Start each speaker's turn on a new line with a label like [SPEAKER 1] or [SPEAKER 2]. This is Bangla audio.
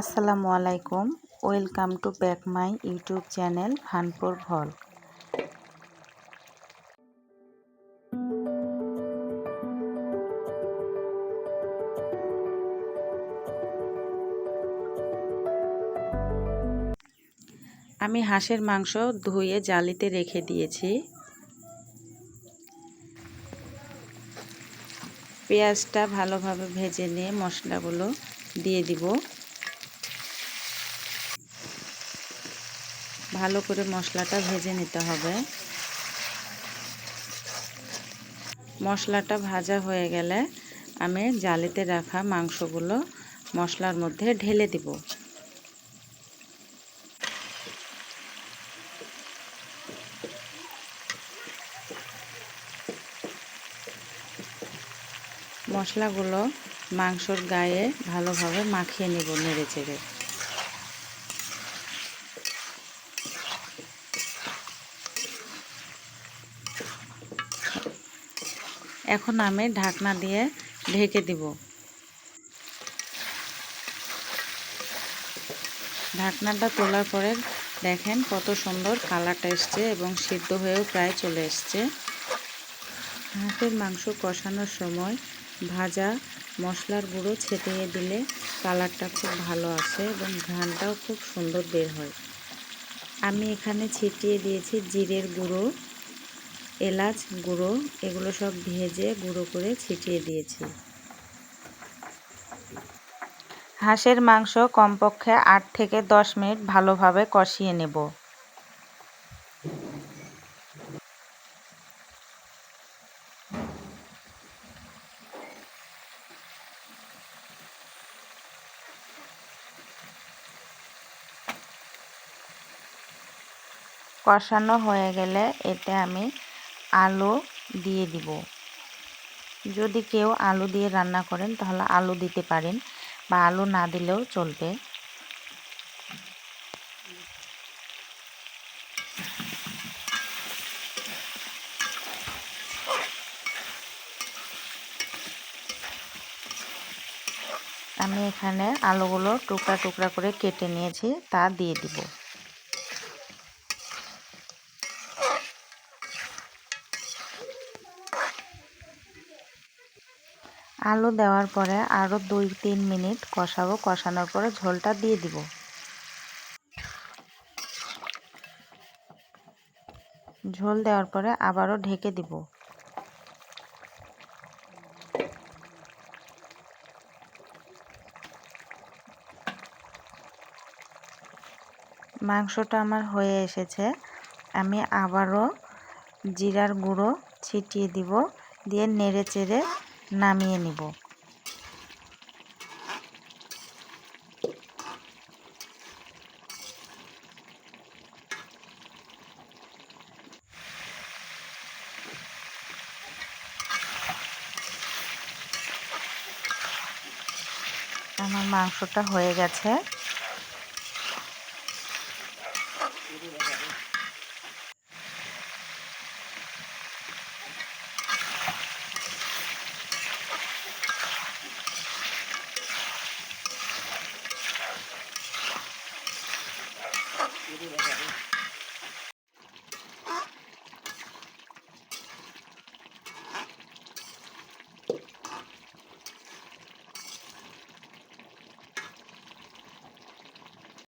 [SPEAKER 1] আসসালামু আলাইকুম। Welcome to back my YouTube channel ফানপুর ভল। আমি হাঁসের মাংস ধুয়ে জালিতে রেখে দিয়েছি। পেঁয়াজটা ভালোভাবে ভেজে নিয়ে মশলাগুলো দিয়ে দিব। ভালো করে মশলাটা ভেজে নিতে হবে। মশলাটা ভাজা হয়ে গেলে আমি জালিতে রাখা মাংসগুলো মশলার মধ্যে ঢেলে দিব। মশলাগুলো মাংসর গায়ে ভালোভাবে মাখিয়ে নেব নেড়ে চেড়ে। এখন আমি ঢাকনা দিয়ে ঢেকে দিব। ঢাকনাটা তোলার পরে দেখেন কত সুন্দর কালারটা এসছে এবং সিদ্ধ হয়েও প্রায় চলে এসছে। হাঁসের মাংস কষানোর সময় ভাজা মশলার গুঁড়ো ছেটিয়ে দিলে কালারটা খুব ভালো আসে এবং ঘ্রানটাও খুব সুন্দর বের হয়। আমি এখানে ছিটিয়ে দিয়েছি জিরের গুঁড়ো। এলাচ গুঁড়ো, এগুলো সব ভেজে গুঁড়ো করে ছিটিয়ে দিয়েছি। হাঁসের মাংস কমপক্ষে আট থেকে দশ মিনিট ভালোভাবে কষিয়ে নেব। কষানো হয়ে গেলে এতে আমি আলু দিয়ে দিব। যদি কেউ আলু দিয়ে রান্না করেন, তাহলে আলু দিতে পারেন বা আলু না দিলেও চলবে। আমি এখানে আলুগুলো টুকরা টুকরা করে কেটে নিয়েছি, তা দিয়ে দিব। আলু দেওয়ার পরে আরও দুই তিন মিনিট কষাবো। কষানোর পরে ঝোলটা দিয়ে দিব। ঝোল দেওয়ার পরে আবারও ঢেকে দিব। মাংসটা আমার হয়ে এসেছে। আমি আবারও জিরার গুঁড়ো ছিটিয়ে দিব। দিয়ে নেড়ে চেড়ে নামিয়ে নিব। আমার মাংসটা হয়ে গেছে। Ini 保证